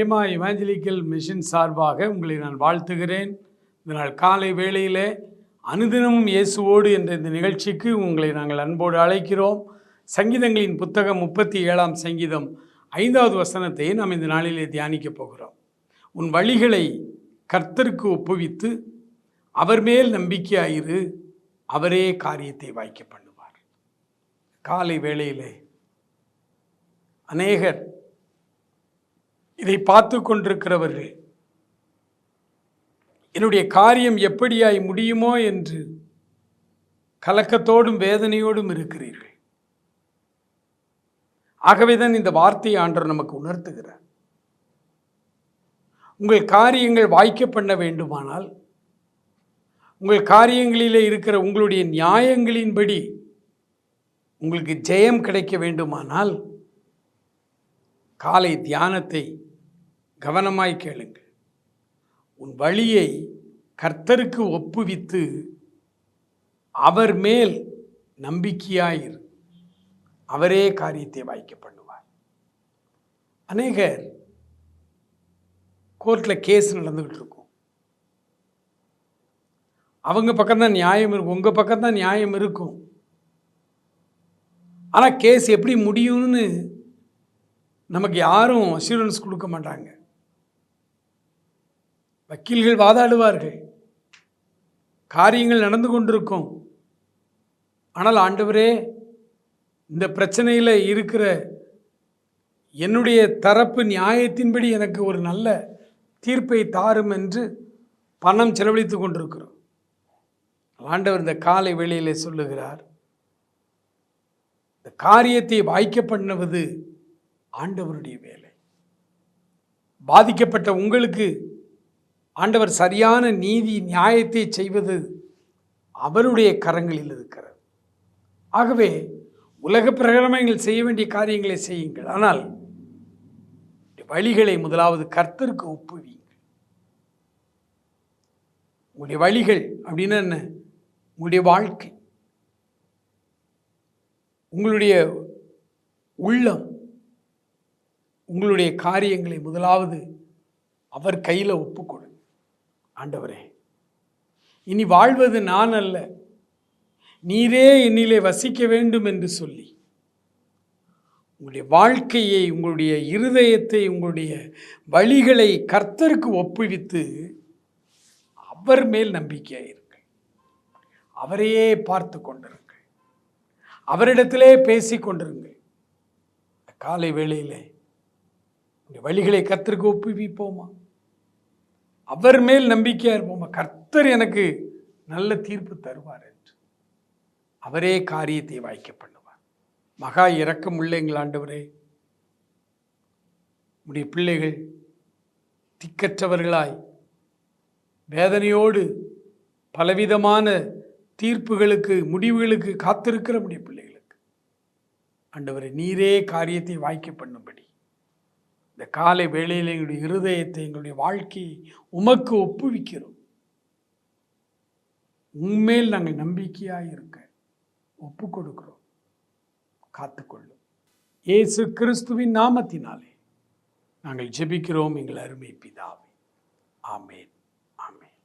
Prema evangelical mission சார்பாக உங்களை நான் வாழ்த்துகிறேன். இந்த நாள் காலை வேளையிலே அனுதினமும் இயேசுவோடு என்ற இந்த நிகழ்ச்சிக்கு உங்களை நாங்கள் அன்போடு அழைக்கிறோம். சங்கீதங்களின் புத்தகம் முப்பத்தி ஏழாம் சங்கீதம் ஐந்தாவது வசனத்தை நாம் இந்த நாளிலே தியானிக்கப் போகிறோம். உன் வழிகளை கர்த்தருக்கு ஒப்புவித்து அவர் மேல் நம்பிக்கையாயிரு அவரே காரியத்தை வாய்க்க பண்ணுவார். காலை வேளையிலே அநேகர் இதை பார்த்து கொண்டிருக்கிறவர்கள் என்னுடைய காரியம் எப்படியாய் முடியுமோ என்று கலக்கத்தோடும் வேதனையோடும் இருக்கிறீர்கள். ஆகவேதான் இந்த வார்த்தையை ஆண்டவர் நமக்கு உணர்த்துகிறார். உங்கள் காரியங்கள் வாய்க்க பண்ண வேண்டுமானால் உங்கள் காரியங்களிலே இருக்கிற உங்களுடைய நியாயங்களின்படி உங்களுக்கு ஜெயம் கிடைக்க வேண்டுமானால் காலை தியானத்தை கவனமாய் கேளுங்கள். உன் வழியை கர்த்தருக்கு ஒப்புவித்து அவர் மேல் நம்பிக்கையாயிரு அவரே காரியத்தை வாய்க்க பண்ணுவார். அநேகர் கோர்ட்டில் கேஸ் நடந்துக்கிட்டு இருக்கும். அவங்க பக்கம்தான் நியாயம் இருக்கும் உங்கள் பக்கம்தான் நியாயம் இருக்கும். ஆனால் கேஸ் எப்படி முடியும்னு நமக்கு யாரும் அஷூரன்ஸ் கொடுக்க மாட்டாங்க. வக்கீல்கள் வாதாடுவார்கள். காரியங்கள் நடந்து கொண்டிருக்கும். ஆனால் ஆண்டவரே இந்த பிரச்சனையில் இருக்கிற என்னுடைய தரப்பு நியாயத்தின்படி எனக்கு ஒரு நல்ல தீர்ப்பை தாரும் என்று பணம் செலவழித்து கொண்டிருக்கிறோம். ஆண்டவர் இந்த காலை வேளையில் சொல்லுகிறார் இந்த காரியத்தை வாய்க்க பண்ணுவது ஆண்டவருடைய வேலை. பாதிக்கப்பட்ட உங்களுக்கு ஆண்டவர் சரியான நீதி நியாயத்தை செய்வது அவருடைய கரங்களில் இருக்கிறது. ஆகவே உலக பிரகடனங்கள் செய்ய வேண்டிய காரியங்களை செய்யுங்கள். ஆனால் வழிகளை முதலாவது கர்த்தருக்கு ஒப்புவீங்கள் உங்களுடைய வழிகள் அப்படின்னா என்ன? உங்களுடைய வாழ்க்கை. உங்களுடைய உள்ளம். உங்களுடைய காரியங்களை முதலாவது அவர் கையில் ஒப்புக்கொடு. ஆண்டவரே இனி வாழ்வது நான் அல்ல நீரே என்னிலே வசிக்க வேண்டும் என்று சொல்லி உங்களுடைய வாழ்க்கையை உங்களுடைய இருதயத்தை உங்களுடைய வழிகளை கர்த்தருக்கு ஒப்புவித்து அவர் மேல் நம்பிக்கையாயிருங்கள் அவரையே பார்த்து கொண்டிருங்கள். அவரிடத்திலே பேசி கொண்டிருங்கள். காலை வேளையிலே வழிகளை கர்த்தருக்கு ஒப்புவிப்போமா? அவர் மேல் நம்பிக்கையாக இருப்போமா? கர்த்தர் எனக்கு நல்ல தீர்ப்பு தருவார் என்று. அவரே காரியத்தை வாய்க்க பண்ணுவார். மகா இரக்கம் உள்ள ஆண்டவரே. உடைய பிள்ளைகள் திக்கற்றவர்களாய் வேதனையோடு பலவிதமான தீர்ப்புகளுக்கு முடிவுகளுக்கு காத்திருக்கிற உடைய பிள்ளைகளுக்கு. ஆண்டவரே நீரே காரியத்தை வாய்க்க பண்ணும்படி. இந்த காலை வேளையில் எங்களுடைய இருதயத்தை எங்களுடைய வாழ்க்கையை உமக்கு ஒப்புவிக்கிறோம். உண்மையில் நாங்கள் நம்பிக்கையாக இருக்க ஒப்பு கொடுக்கிறோம். காத்துக்கொள்ளும். இயேசு கிறிஸ்துவின் நாமத்தினாலே நாங்கள் ஜெபிக்கிறோம். எங்கள் அருமை பிதாவே. ஆமேன். ஆமேன்.